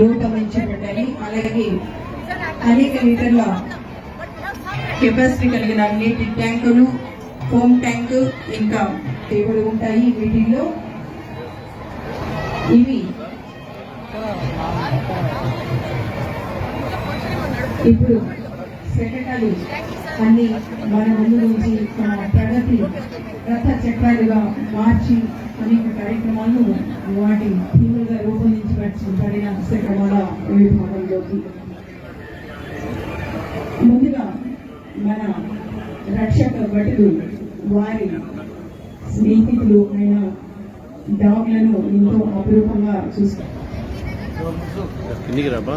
రూపొందించబడ్డాయి అలాగే అనేక లీటర్ల కెపాసిటీ కలిగిన నీటి ట్యాంకులు హోమ్ ట్యాంక్ ఇంకా టేబుల్ ఉంటాయి వీటిల్లో. ఇవి ఇప్పుడు శకటాలు అన్ని మన ముందు నుంచి మన వాటి రథ చక్రాలుగా మార్చి అనేక కార్యక్రమాలు వాటి తీవ్రంగా రూపొందించబడిన శకటాల విభాగంలోకి. ముందుగా మన రక్షక భటులు వారి స్నేహితులు అయిన డాగ్లను ఎంతో అపురూపంగా చూస్తారు కిందికి రాబా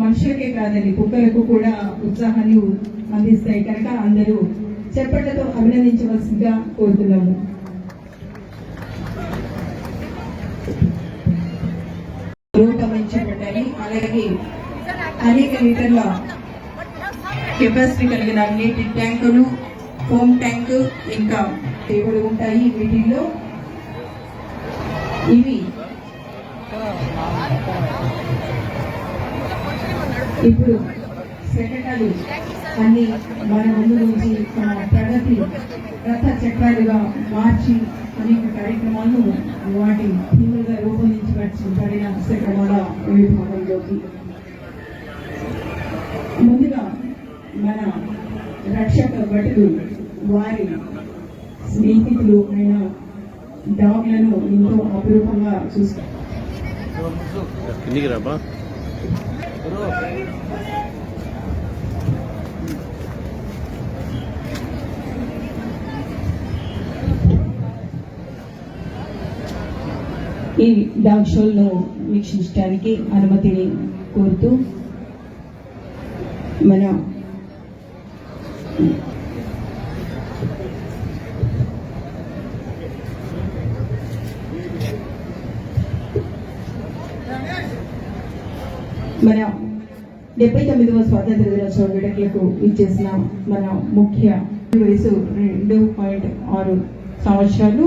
మనుషులకే కాదండి కుక్కలకు కూడా ఉత్సాహాన్ని అందిస్తాయి. కనుక అందరూ చెప్పట్లతో అభినందించవలసిందిగా కోరుతున్నాము. రూపొందించబడ్డాయి అలాగే అనేక లీటర్ల కెపాసిటీ కలిగిన నీటి ట్యాంకులు హోమ్ ట్యాంక్ ఇంకా టేబుల్ ఉంటాయి వీటిల్లో. ఇవి ఇప్పుడు శకటాలు అన్ని మన ముందు నుంచి మన ప్రగతి రథ చక్రాలుగా మార్చి అనేక కార్యక్రమాలను వాటి థీములుగా రూపొందించబడిన శకటాల విభాగంలోకి. ముందుగా మన రక్షక భటులు వారి స్నేహితులు అయిన డాగ్లను ఎంతో అపురూపంగా చూస్తారు కిందికి రాబా ఈ డాగ్ షోలను వీక్షించడానికి అనుమతిని కోరుతూ మన మన డెబ్బై తొమ్మిదవ స్వాతంత్ర దినోత్సవ వేడుకలకు ఇచ్చేసిన మన ముఖ్య వయసు రెండు పాయింట్ ఆరు సంవత్సరాలు.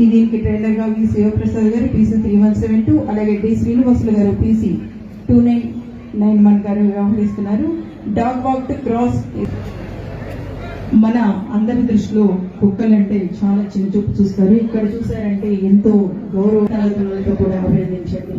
ఈ దీనికి ట్రైనర్గా వి శివప్రసాద్ గారు PC three one seven two అలాగే డి శ్రీనివాసులు గారు PC two nine nine one గారు వ్యవహరిస్తున్నారు. డాగ్ వాక్ టు క్రాస్ మన అందరి దృష్టిలో కుక్కలంటే చాలా చిన్న చూపు చూస్తారు. ఇక్కడ చూసారంటే ఎంతో గౌరవ కూడా అభినందించండి.